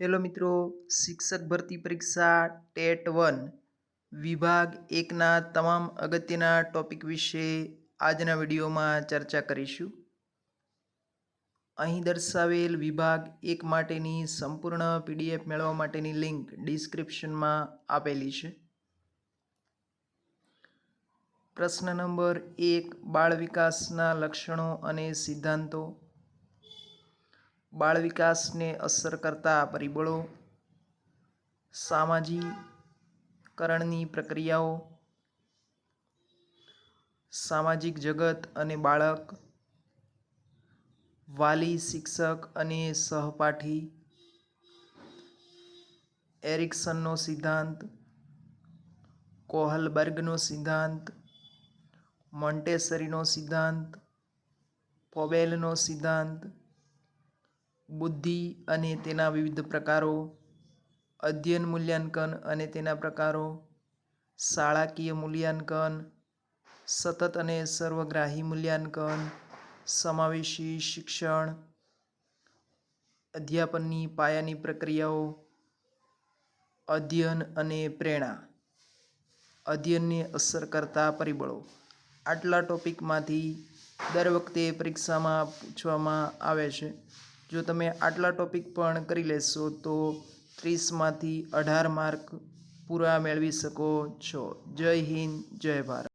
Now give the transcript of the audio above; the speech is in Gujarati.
હેલો મિત્રો, શિક્ષક ભરતી પરીક્ષા ટેટ વન, વિભાગ એકના તમામ અગત્યના ટોપિક વિશે આજના વિડીયોમાં ચર્ચા કરીશું. અહીં દર્શાવેલ વિભાગ એક માટેની સંપૂર્ણ પીડીએફ મેળવવા માટેની લિંક ડિસ્ક્રિપ્શનમાં આપેલી છે. પ્રશ્ન નંબર એક, બાળ વિકાસના લક્ષણો અને સિદ્ધાંતો. બાળ વિકાસને અસર કરતા પરિબળો, સામાજિકરણની પ્રક્રિયાઓ, સામાજિક જગત અને બાળક, વાલી શિક્ષક અને સહપાઠી, એરિક્સનનો સિદ્ધાંત, કોહલબર્ગનો સિદ્ધાંત, મોન્ટેસરીનો સિદ્ધાંત, પોબેલનો સિદ્ધાંત બુદ્ધિ અને તેના વિવિધ પ્રકારો, અધ્યયન મૂલ્યાંકન અને તેના પ્રકારો, શાળાકીય મૂલ્યાંકન, સતત અને સર્વગ્રાહી મૂલ્યાંકન, સમાવેશી શિક્ષણ, અધ્યાપનની પાયાની પ્રક્રિયાઓ, અધ્યયન અને પ્રેરણા. અધ્યયનને અસર કરતા પરિબળો. આટલા ટોપિકમાંથી દર વખતે પરીક્ષામાં પૂછવામાં આવે છે. જો તમે આટલા ટોપિક પણ કરી લેશો તો ત્રીસમાંથી અઢાર માર્ક પૂરા મેળવી શકો છો. જય હિન્દ, જય ભારત.